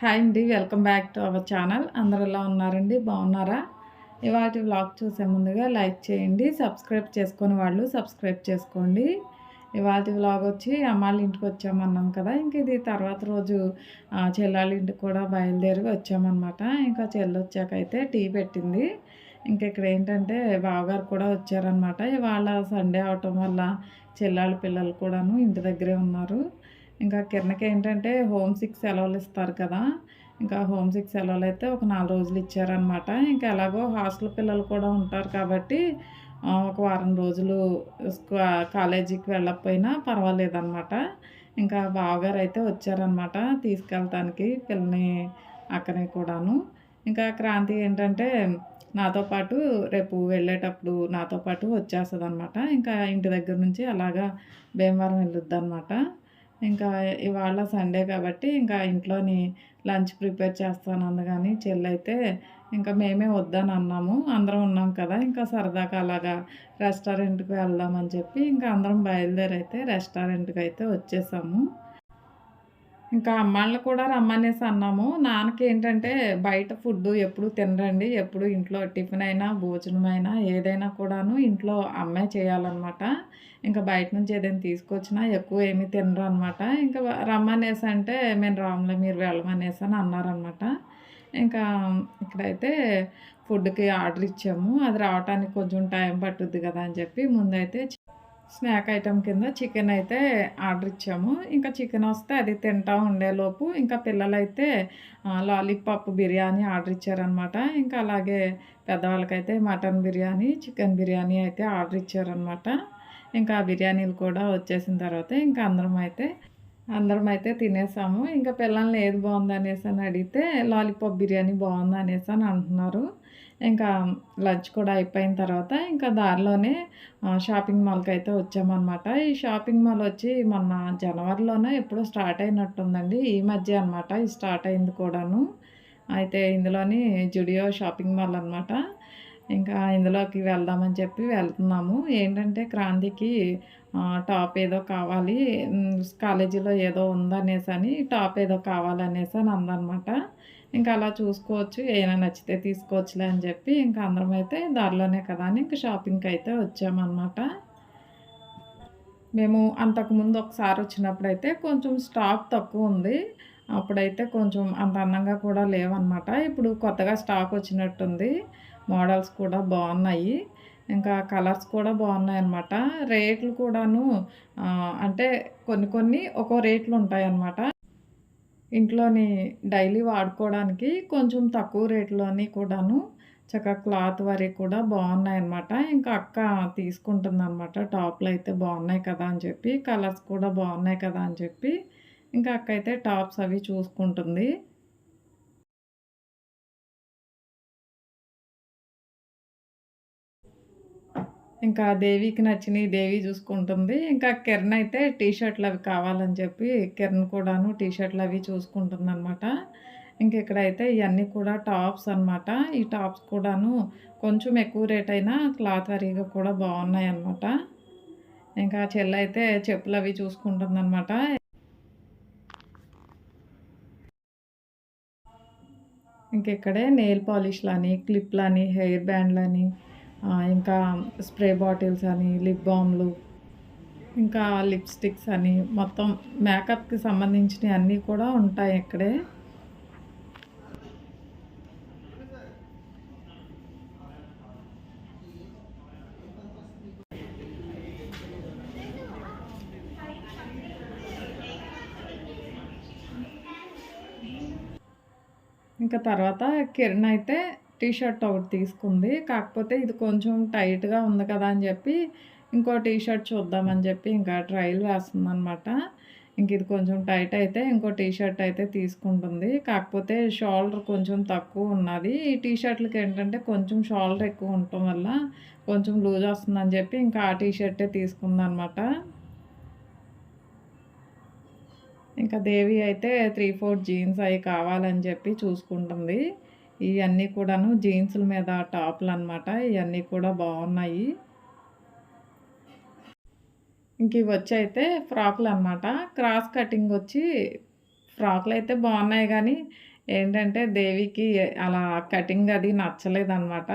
Hi అండి welcome back to our channel. అందరు ఎలా ఉన్నారండి? బాగున్నారా? ఇవాటి వ్లాగ్ చూసే ముందుగా లైక్ చేయండి సబ్స్క్రైబ్ చేసుకొని వాళ్ళు సబ్స్క్రైబ్ చేసుకోండి. ఇవాటి వ్లాగ్ వచ్చి అమ్మాళ్ళ ఇంటికి వచ్చామన్నాం కదా ఇంక ఇది తర్వాత రోజు చెల్లాళ్ళ ఇంటికి కూడా బయలుదేరి వచ్చామన్నమాట. ఇంకా చెల్లి అయితే టీ పెట్టింది. ఇంక ఇక్కడ ఏంటంటే బావగారు కూడా వచ్చారనమాట ఇవాళ సండే అవటం వల్ల చెల్లాళ్ళ పిల్లలు కూడాను ఇంటి దగ్గరే ఉన్నారు. ఇంకా కిరణకి ఏంటంటే హోమ్ సిక్ సెలవులు ఇస్తారు కదా. ఇంకా హోమ్ సిక్ సెలవులు అయితే ఒక నాలుగు రోజులు ఇచ్చారనమాట ఇంకా ఎలాగో హాస్టల్ పిల్లలు కూడా ఉంటారు కాబట్టి ఒక వారం రోజులు కాలేజీకి వెళ్ళకపోయినా పర్వాలేదన్నమాట. ఇంకా బావగారు అయితే వచ్చారనమాట తీసుకెళ్ళటానికి పిల్లని అక్కనే కూడాను. ఇంకా క్రాంతి ఏంటంటే నాతో పాటు రేపు వెళ్ళేటప్పుడు నాతో పాటు వచ్చేస్తుంది అనమాట ఇంకా ఇంటి దగ్గర నుంచి అలాగా భీమవరం వెళ్ళొద్దు అనమాట ఇంకా ఇవాళ సండే కాబట్టి ఇంకా ఇంట్లోని లంచ్ ప్రిపేర్ చేస్తాను అందుకని చెల్లైతే ఇంకా మేమే వద్దని అన్నాము అందరం ఉన్నాం కదా ఇంకా సరదాగా అలాగా రెస్టారెంట్కి వెళ్దామని చెప్పి ఇంకా అందరం బయలుదేరైతే రెస్టారెంట్కి అయితే వచ్చేసాము. ఇంకా అమ్మాళ్ళని కూడా రమ్మనేసి అన్నాము. నాన్నకి ఏంటంటే బయట ఫుడ్ ఎప్పుడు తినరండి. ఎప్పుడు ఇంట్లో టిఫిన్ అయినా భోజనం అయినా ఏదైనా కూడాను ఇంట్లో అమ్మే చేయాలన్నమాట. ఇంకా బయట నుంచి ఏదైనా తీసుకొచ్చినా ఎక్కువ ఏమీ తినరు అనమాట ఇంకా రమ్మనేసి అంటే మేము రాములే మీరు వెళ్ళమనేసి అని అన్నారనమాట ఇంకా ఇక్కడైతే ఫుడ్కి ఆర్డర్ ఇచ్చాము. అది రావడానికి కొంచెం టైం పట్టుద్ది కదా అని చెప్పి ముందైతే స్నాక్ ఐటెం కింద చికెన్ అయితే ఆర్డర్ ఇచ్చాము. ఇంకా చికెన్ వస్తే అది తింటా ఉండేలోపు ఇంకా పిల్లలైతే లాలీపాప్ బిర్యానీ ఆర్డర్ ఇచ్చారనమాట ఇంకా అలాగే పెద్దవాళ్ళకైతే మటన్ బిర్యానీ చికెన్ బిర్యానీ అయితే ఆర్డర్ ఇచ్చారనమాట ఇంకా బిర్యానీలు కూడా వచ్చేసిన తర్వాత ఇంకా అందరం అయితే అందరం అయితే తినేసాము. ఇంకా పిల్లల్ని ఏది బాగుంది అనేసి అని అడిగితే లాలీపాప్ బిర్యానీ బాగుంది అనేసి అని అంటున్నారు. ఇంకా లంచ్ కూడా అయిపోయిన తర్వాత ఇంకా దారిలోనే షాపింగ్ మాల్కి అయితే వచ్చామన్నమాట. ఈ షాపింగ్ మాల్ వచ్చి మొన్న జనవరిలోనే ఎప్పుడో స్టార్ట్ అయినట్టుందండి. ఈ మధ్య అనమాట ఇది స్టార్ట్ అయింది కూడాను. అయితే ఇందులోని జుడియో షాపింగ్ మాల్ అనమాట ఇంకా ఇందులోకి వెళ్దామని చెప్పి వెళ్తున్నాము. ఏంటంటే క్రాంతికి టాప్ ఏదో కావాలి కాలేజీలో ఏదో ఉందనేసి అని టాప్ ఏదో కావాలనేసి అని అందనమాట ఇంకా అలా చూసుకోవచ్చు. ఏమైనా నచ్చితే తీసుకోవచ్చులే అని చెప్పి ఇంకా అందరం అయితే దారిలోనే కదా అని ఇంకా షాపింగ్కి అయితే వచ్చామన్నమాట. మేము అంతకుముందు ఒకసారి వచ్చినప్పుడు అయితే కొంచెం స్టాక్ తక్కువ ఉంది. అప్పుడైతే కొంచెం అంత అందంగా కూడా లేవన్నమాట. ఇప్పుడు కొత్తగా స్టాక్ వచ్చినట్టుంది. మోడల్స్ కూడా బాగున్నాయి. ఇంకా కలర్స్ కూడా బాగున్నాయి అన్నమాట రేట్లు కూడాను అంటే కొన్ని కొన్ని ఒక్కో రేట్లు ఉంటాయి అన్నమాట ఇంట్లోని డైలీ వాడుకోవడానికి కొంచెం తక్కువ రేట్లోని కూడాను చక్కగా క్లాత్ వరి కూడా బాగున్నాయి అనమాట ఇంకా అక్క తీసుకుంటుంది అనమాట టాప్లు అయితే బాగున్నాయి కదా అని చెప్పి కలర్స్ కూడా బాగున్నాయి కదా అని చెప్పి ఇంకా అక్క అయితే టాప్స్ అవి చూసుకుంటుంది. ఇంకా దేవికి నచ్చినవి దేవి చూసుకుంటుంది. ఇంకా కిరణ్ అయితే టీ షర్ట్లు అవి కావాలని చెప్పి కిరణ్ కూడాను టీ షర్ట్లు అవి చూసుకుంటుంది అనమాట ఇంక ఇక్కడైతే ఇవన్నీ కూడా టాప్స్ అనమాట ఈ టాప్స్ కూడాను కొంచెం ఎక్కువ రేట్ అయినా క్లాత్ వరీగా కూడా బాగున్నాయి అనమాట ఇంకా చెల్లి అయితే చెప్పులు అవి చూసుకుంటుంది అనమాట ఇంక ఇక్కడే నెయిల్ పాలిష్లని క్లిప్లని హెయిర్ బ్యాండ్లని ఇంకా స్ప్రే బాటిల్స్ అని లిప్ బామ్లు ఇంకా లిప్స్టిక్స్ అని మొత్తం మేకప్కి సంబంధించినవి అన్నీ కూడా ఉంటాయి ఇక్కడే. ఇంకా తర్వాత కిరణ్ అయితే టీ షర్ట్ ఒకటి తీసుకుంది. కాకపోతే ఇది కొంచెం టైట్గా ఉంది కదా అని చెప్పి ఇంకో టీ షర్ట్ చూద్దామని చెప్పి ఇంకా ట్రయల్ వేస్తుందనమాట ఇంక ఇది కొంచెం టైట్ అయితే ఇంకో టీ షర్ట్ అయితే తీసుకుంటుంది. కాకపోతే షోల్డర్ కొంచెం తక్కువ ఉన్నది. ఈ టీ షర్ట్లకి ఏంటంటే కొంచెం షోల్డర్ ఎక్కువ ఉండటం వల్ల కొంచెం లూజ్ వస్తుందని చెప్పి ఇంకా ఆ టీ షర్టే తీసుకుందనమాట ఇంకా దేవి అయితే త్రీ ఫోర్ జీన్స్ అవి కావాలని చెప్పి చూసుకుంటుంది. ఇవన్నీ కూడాను జీన్స్ల మీద టాప్లు అనమాట ఇవన్నీ కూడా బాగున్నాయి ఇంక ఇవి వచ్చి అయితే ఫ్రాక్లు అనమాట క్రాస్ కటింగ్ వచ్చి ఫ్రాక్లు అయితే బాగున్నాయి కానీ ఏంటంటే దేవికి అలా కటింగ్ అది నచ్చలేదనమాట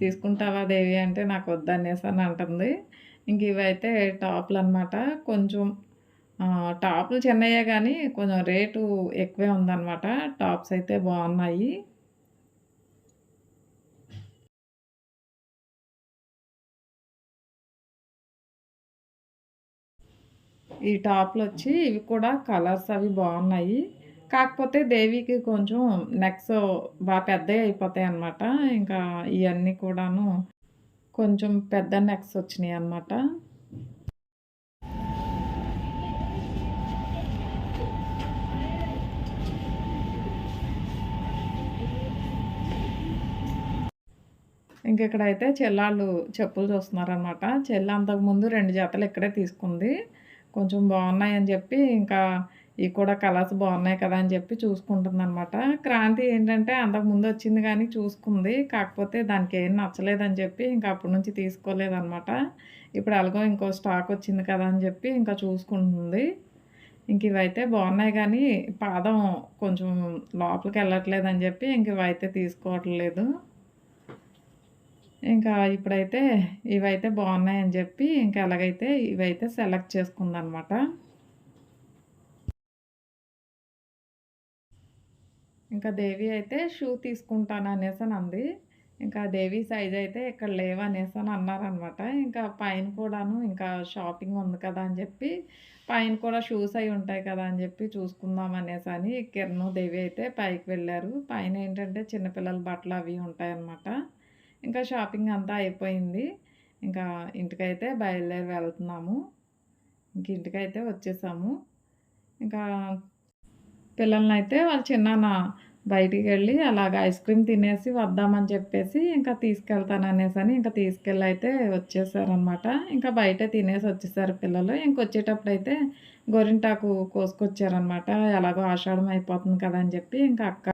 తీసుకుంటావా దేవి అంటే నాకు వద్దనేసి అని అంటుంది. ఇంక ఇవైతే టాప్లు అనమాట కొంచెం టాప్లు చిన్నయ్యే కానీ కొంచెం రేటు ఎక్కువే ఉందన్నమాట. టాప్స్ అయితే బాగున్నాయి ఈ టాప్లు వచ్చి ఇవి కూడా కలర్స్ అవి బాగున్నాయి. కాకపోతే దేవికి కొంచెం నెక్స్ బాగా పెద్దవి అయిపోతాయి అన్నమాట. ఇంకా ఇవన్నీ కూడాను కొంచెం పెద్ద నెక్స్ వచ్చినాయి అన్నమాట. ఇంక ఇక్కడైతే చెల్లాళ్ళు చెప్పులు చూస్తున్నారనమాట చెల్లి అంతకుముందు రెండు జతలు ఇక్కడే తీసుకుంది. కొంచెం బాగున్నాయని చెప్పి ఇంకా ఇవి కూడా కలర్స్ బాగున్నాయి కదా అని చెప్పి చూసుకుంటుంది అనమాట క్రాంతి ఏంటంటే అంతకుముందు వచ్చింది కానీ చూసుకుంది. కాకపోతే దానికి ఏం నచ్చలేదని చెప్పి ఇంకా అప్పటి నుంచి తీసుకోలేదనమాట ఇప్పుడు అలాగో ఇంకో స్టాక్ వచ్చింది కదా అని చెప్పి ఇంకా చూసుకుంటుంది. ఇంక ఇవైతే బాగున్నాయి కానీ పాదం కొంచెం లోపలికి వెళ్ళట్లేదని చెప్పి ఇంక ఇవైతే తీసుకోవట్లేదు. ఇంకా ఇప్పుడైతే ఇవైతే బాగున్నాయని చెప్పి ఇంకా ఎలాగైతే ఇవైతే సెలెక్ట్ చేసుకుందనమాట. ఇంకా దేవి అయితే షూ తీసుకుంటాను అనేసి అని అంది. ఇంకా దేవి సైజ్ అయితే ఇక్కడ లేవు అనేసి అని అన్నారనమాట. ఇంకా పైన కూడాను ఇంకా షాపింగ్ ఉంది కదా అని చెప్పి పైన కూడా షూస్ అవి ఉంటాయి కదా అని చెప్పి చూసుకుందాం అనేసి అని కిరణ్ దేవి అయితే పైకి వెళ్ళారు. పైన ఏంటంటే చిన్నపిల్లల బట్టలు అవి ఉంటాయన్నమాట. ఇంకా షాపింగ్ అంతా అయిపోయింది. ఇంకా ఇంటికైతే బయలుదేరి వెళ్తున్నాము. ఇంక ఇంటికైతే వచ్చేసాము. ఇంకా పిల్లల్ని అయితే వాళ్ళ చిన్నాన్న బయటికి వెళ్ళి అలాగ ఐస్ క్రీమ్ తినేసి వద్దామని చెప్పేసి ఇంకా తీసుకెళ్తాను అనేసి అని ఇంకా తీసుకెళ్ళి అయితే వచ్చేసారనమాట. ఇంకా బయట తినేసి వచ్చేసారు పిల్లలు. ఇంకొచ్చేటప్పుడు అయితే గోరింటాకు కోసుకొచ్చారనమాట. ఎలాగో ఆషాఢం అయిపోతుంది కదా అని చెప్పి ఇంకా అక్క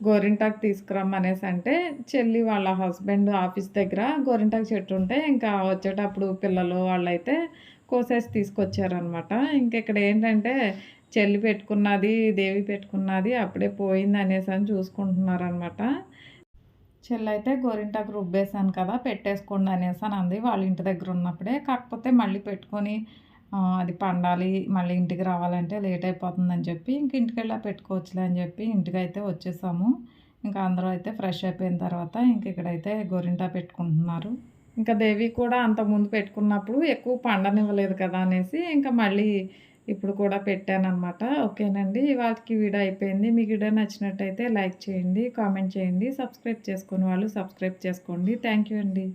గోరింటాకు తీసుకురమ్మనేసి అంటే చెల్లి వాళ్ళ హస్బెండ్ ఆఫీస్ దగ్గర గోరింటాకు చెట్టు ఉంటే ఇంకా వచ్చేటప్పుడు పిల్లలు వాళ్ళైతే కోసేసి తీసుకొచ్చారనమాట ఇంకెక్కడ ఏంటంటే చెల్లి పెట్టుకున్నది దేవి పెట్టుకున్నది అప్పుడే పోయింది అనేసి అని చూసుకుంటున్నారనమాట చెల్లి అయితే గోరింటాకు రుబ్బేశాను కదా పెట్టేసుకోండి అనేసి అని అంది. వాళ్ళ ఇంటి దగ్గర ఉన్నప్పుడే కాకపోతే మళ్ళీ పెట్టుకొని అది పండాలి మళ్ళీ ఇంటికి రావాలంటే లేట్ అయిపోతుందని చెప్పి ఇంక ఇంటికి వెళ్ళా పెట్టుకోవచ్చులే అని చెప్పి ఇంటికి అయితే వచ్చేసాము. ఇంకా అందరూ అయితే ఫ్రెష్ అయిపోయిన తర్వాత ఇంక ఇక్కడైతే గోరింటా పెట్టుకుంటున్నారు. ఇంకా దేవి కూడా అంతకుముందు పెట్టుకున్నప్పుడు ఎక్కువ పండనివ్వలేదు కదా అనేసి ఇంకా మళ్ళీ ఇప్పుడు కూడా పెట్టానమాట ఓకేనండి వాళ్ళకి వీడియో అయిపోయింది. మీకు వీడియో నచ్చినట్టయితే లైక్ చేయండి కామెంట్ చేయండి సబ్స్క్రైబ్ చేసుకుని వాళ్ళు సబ్స్క్రైబ్ చేసుకోండి. థ్యాంక్ యూ అండి.